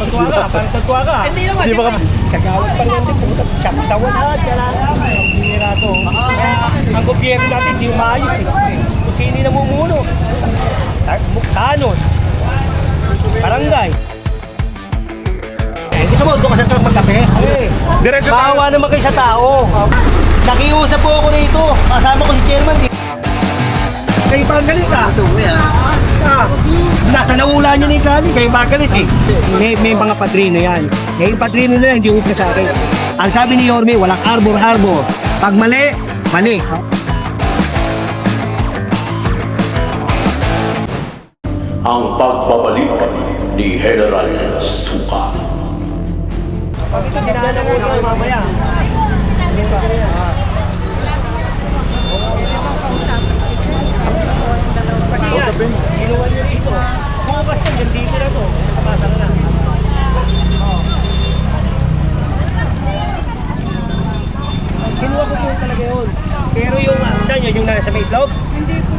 Tatuwa ka, parang tatuwa ka. Hindi naman. Di ba ka... Kagawad pa din, pumunta siya sa lahat, kailangan. Ang bihira to. Kaya ang gobyerno natin hindi umayos eh. Kung sino namumuno. Ta- Tanos. Barangay. Eh, gusto mo, doon ka sa truck magkape? Eh, Diretso tayo. Bawa naman kayo sa tao. Nakiusap po ako rito. Kasama ko si Chairman. Kayo pa ang galit ah. Ah, nasa naula niya ni Kali, kayo magalit eh. May, may mga padrino yan. Kaya yung padrino na yan, hindi upna sa akin. Ang sabi ni Yorme, walang arbor-arbor. Pag mali, mali. ang pagbabalik ni General Suka. Bakit ang dinaanan mo na mamaya? Pati yan, ginawa niyo rito. Bukas yan, yan dito na to. Sa basa na lang. Kinuha ko po talaga yun. Pero yung, saan yun? Yung nasa may itlog? Hindi po.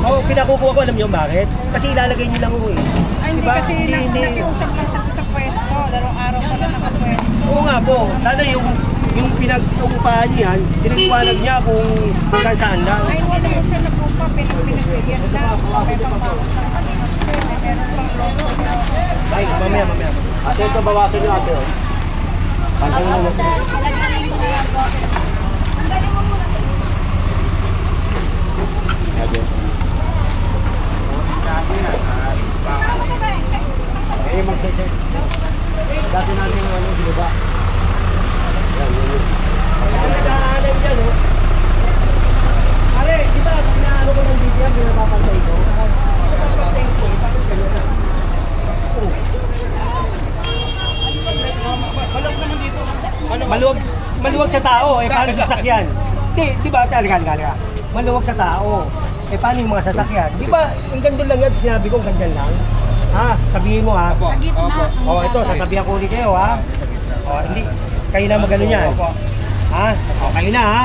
Oo, oh, pinakukuha ko, alam niyo bakit? Kasi ilalagay niyo lang ko eh. Ay, hindi Diba? kasi Hindi, na, hindi. nakiusap lang sa sa pwesto. Dalawang araw pa lang nakapwesto. Oo nga po, sana yung yung pinag-uupahan niya yan, tiniliwanag niya kung hanggang saan lang. Ay, wala yung siya nagpupa. Pinagbigyan lang. May pang. Ay, mamaya, mamaya. Ate, ito bawasan nyo ate. oh. Eh, magsasay. Dati natin yung ano, di ba? Nagdaanan dyan, oh. Pare, di ba, pinaano ko ng video yan, pinapapantay ko? Pinapapantay ko, bakit ganyan na? Oh. Maluwag, maluwag sa tao, eh paano sa sasakyan? Di, di ba, talaga, talaga. Maluwag sa tao. Eh paano yung mga sasakyan? Di ba, ang ganda lang yan, sinabi ko, ang ganda lang. Ha, sabihin mo ha. Sa gitna. Oh, ito, sasabihan ko ulit kayo ha. Oh, hindi, kayo na magano niyan. Ha? Oh, kayo na ha.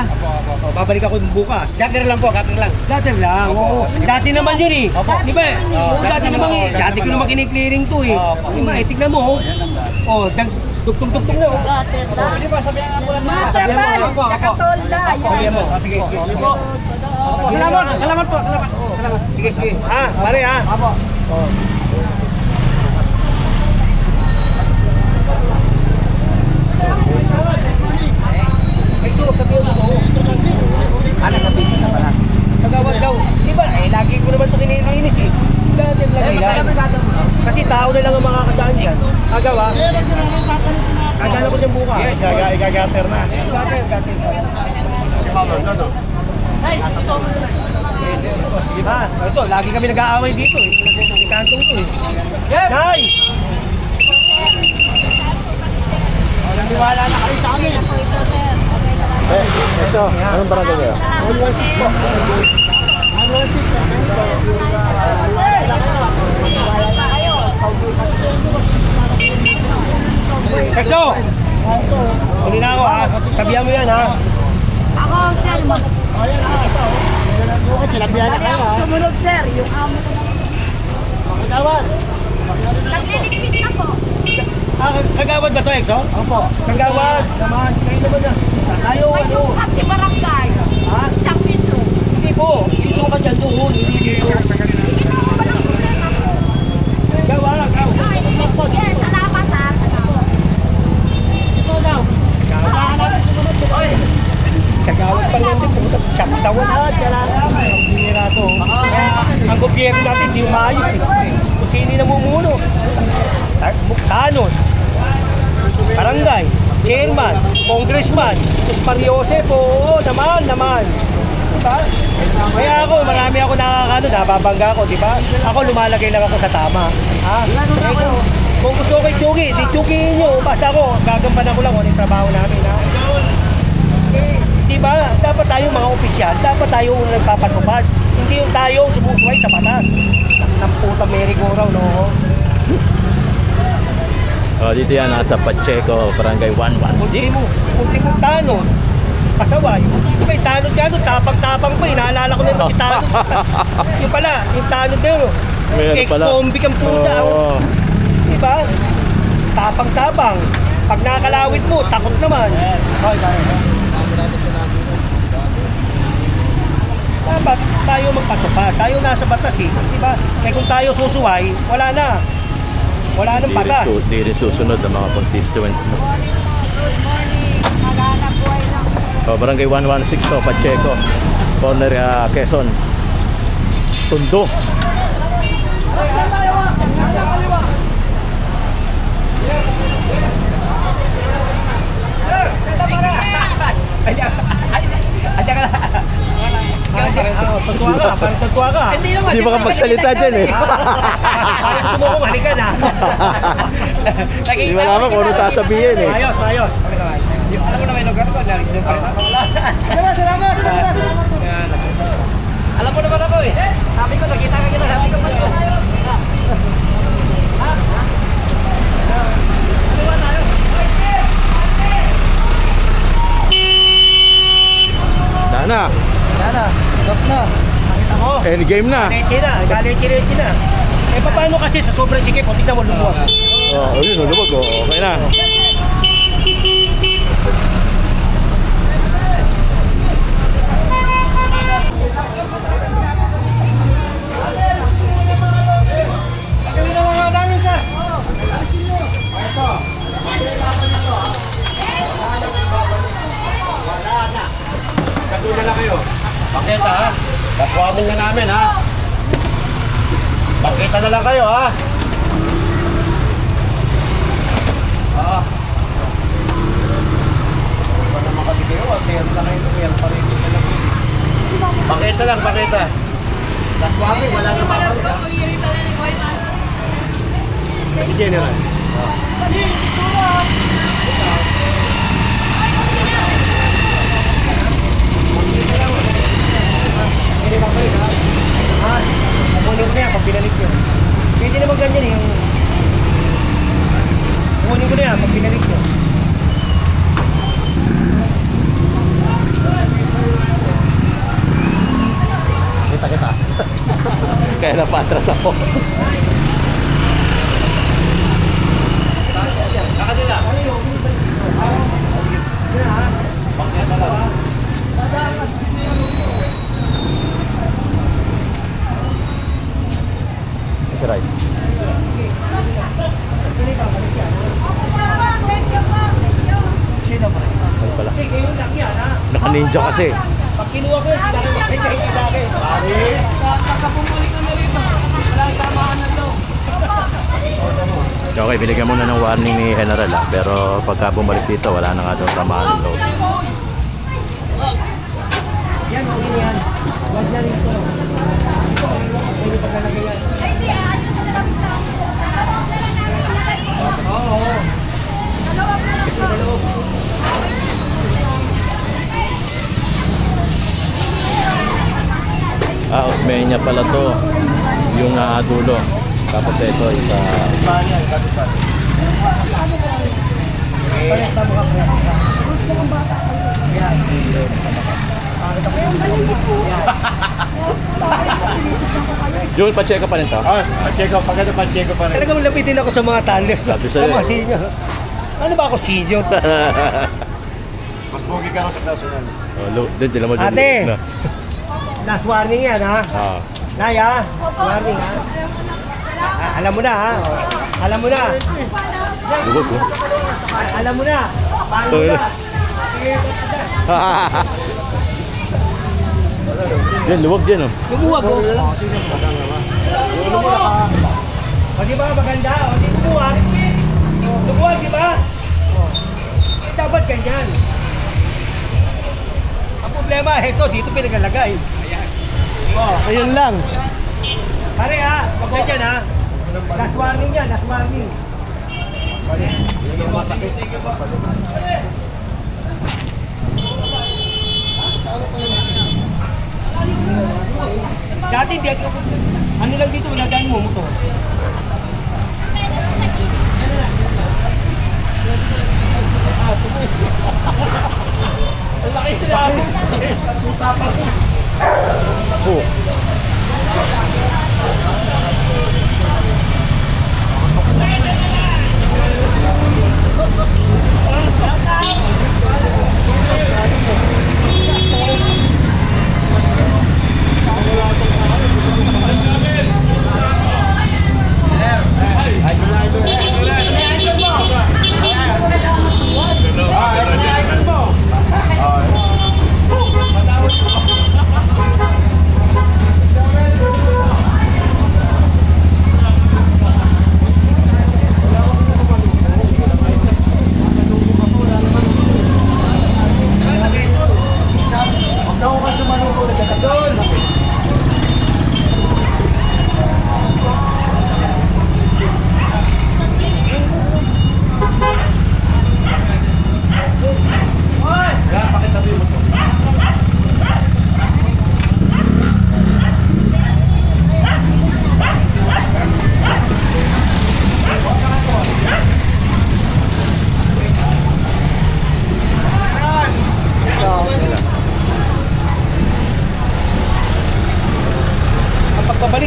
Oh, babalik ako bukas. Gatir lang po, gatir lang. Dati lang, oo. Dati naman yun eh. Opo. Di ba? Oo, dati dati naman eh. dati Dati ko naman, kiniklearing to eh. Opo. Di ba? Eh, tignan mo oh. Oh, dag dugtong-dugtong na oh. Di ba, sabihan nga po lang. Matrapal. Opo, Tsaka tolda. Sabihan mo. Oh, sige, sige. sige. Opo, salamat, salamat po, salamat. Salamat. Sige, sige. Ha, pare ha. Opo. Oh. Ay, ito, sabihan mo oh. Ano sa business na pala? Kagawad daw. Di ba? Eh, lagi ko naman ito kinilinis eh. Dati lang lang. Kasi tao na lang ang makakadaan dyan. Agaw ha. Kagala ko dyan bukas. Yes, Gaga, igagater na. Gater, gater. Si Mama, no, no. Sige ba? Ito, lagi kami nag-aaway dito eh. Sa kantong to eh. Nay! Naniwala na kayo sa amin. Eh, eso, anong barangay kayo? 116 po. 116. Texo! Huli na ako ha. Sabihan mo yan ha. Ako, sir. Ako ha? sumunod, sir. Yung amo ko. Makagawad. Nagliligpit na po. Ah, kagawad ba to, Exo? Opo. Kagawad. Naman. Kayo naman na. Tayo, May ano? sukat si barangay. Ha? Isang metro. Hindi po. Iso ka dyan doon. Hindi dito. Hindi ako walang problema po. Kagawad. Ay, Yes, salamat ha. Salamat. Kagawad pa rin din. Pumunta siya sa lahat. Kailangan. Ang bihira to. Kaya ang gobyerno natin hindi umayos eh. Kung sino yung namumuno. Ta- Tanos. Barangay. Chairman. Congressman. Sus Mariose po. Oo naman, naman. Diba? Kaya ako, marami ako nakakano, nababangga ako, di ba? Ako lumalagay lang ako sa tama. Ha? Kaya kung gusto ko Chugi, di Chugiin nyo. Basta ako, gagampanan ko lang kung ano yung trabaho namin. Ha? Di ba? Dapat tayo mga opisyal, dapat tayo ang nagpapatupad. Hindi yung tayo sumusuway sa batas. Ng puta merry-go-round, no? Oh, dito yan, nasa Pacheco, Barangay Ultimo, 116. ultimo tanod. Pasaway. Yung tanod ka doon, tapang-tapang pa. Inaalala ko na yung si tanod. yung pala, yung tanod na yun. Meron pala. Ex-convict ang puta. Oo. Di ba? tapang-tapang. Pag nakakalawit mo, takot naman. Dapat tayo magpatupad. Tayo nasa batas eh. Di ba? Kaya kung tayo susuway, wala na. Wala nang Di su- di rin susunod ang mga constituent. Good morning. Maghanap buhay lang. O, barangay 116 to, Pacheco. Corner ah, Quezon. Tundo. Tagtuwa ka, parang tagtuwa ka. Hindi naman. Hindi makapagsalita dyan eh. Parang gusto mo kong halikan ha. Hindi mo naman kung ano sasabihin eh. Ayos, ayos. Alam mo na may lugar ko, pa rin ako. Wala. Alam mo naman ako eh. Sabi ko, nakita ka kita. Sabi ko, Dana, Yan na, stop na. Ako. end game na. Leche na, galeche-leche na. Eh, paano kasi sa sobrang sikip, o tignan mo lumuwag. Oh, yun, lumag oh. Okay na. Warning na namin ha. Pakita na lang kayo ha. Oo. Ano naman kasi kayo, at meron lang kayo, meron pa rin sa labas eh. Pakita lang, pakita. Last wala na babalik ha. Kasi general. Hindi ba kayo ha? Ha? Kukunin ko na yan pag pinalik nyo. Pwede naman ganyan eh. Yung... Kukunin ko na yan pag pinalik nyo. Kita kita. Kaya napatras ako. Sa kanila. Pakita lang. That's right. Sino ba? Ano pala? Kasi kayo lang yan ha. Naka-ninja kasi. Pag kinuha ko yun, hinga-hinga sa akin. Paris. Okay, binigyan muna ng warning ni General ah. Pero pagka bumalik dito, wala na nga daw tamaan ng loob. Yan, okay na yan. Huwag na rito. Ito, pwede pagkalagay yan. Oo, oo. Ah, Osmeña pala to. Yung ah, dulo. Tapos ito, isa... Pa-check up pa rin to. Ah, pa-check up. Pagkano pa-check up pa rin. Talagang lapitin ako sa mga tunnels. Sabi Sa sa'yo mga eh. senior. Ano ba ako senior? Mas pogi ka raw sa national. oh, lo, din, din naman Ate! Na. Last warning yan ha. Ah. Naya, warning ha. Ah, alam mo na ha. Alam mo na. Lugod ko. Ah, Alam mo na. Paano Tuloy na? na. Yan, luwag dyan oh. Lumuwag ko. O di ba maganda? O di lumuwag. Lumuwag di ba? O. Eh, dapat ganyan. Ang problema, ito, dito pinagalagay. O, Ayun lang. pare ha, wag ganyan ha. Last warning yan, last warning. Dati di ako, ano lang dito, wala daan mo motor. Oh.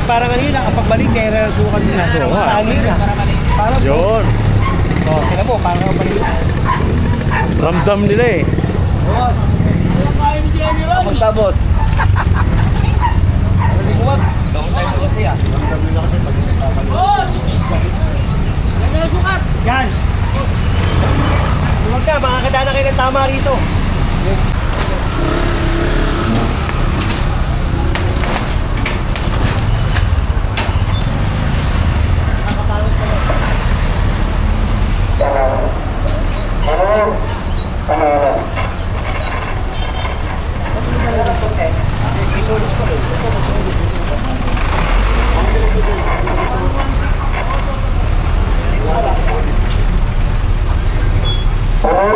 parang kanina, kaya din natin. Oo nga. Tali na. Parang, Yun. oh, tingnan mo, parang balik. Ramdam nila eh. Kamusta, boss? Huwag. Long time ko kasi ah. Yan! Huwag ka, makakadana kayo ng tama rito.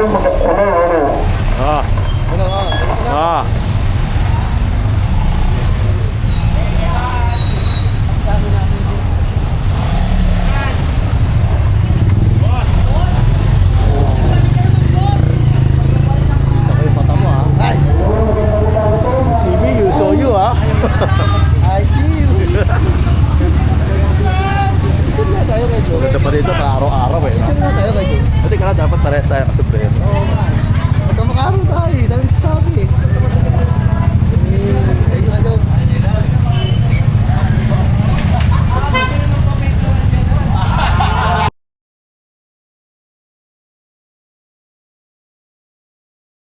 Gracias. Pero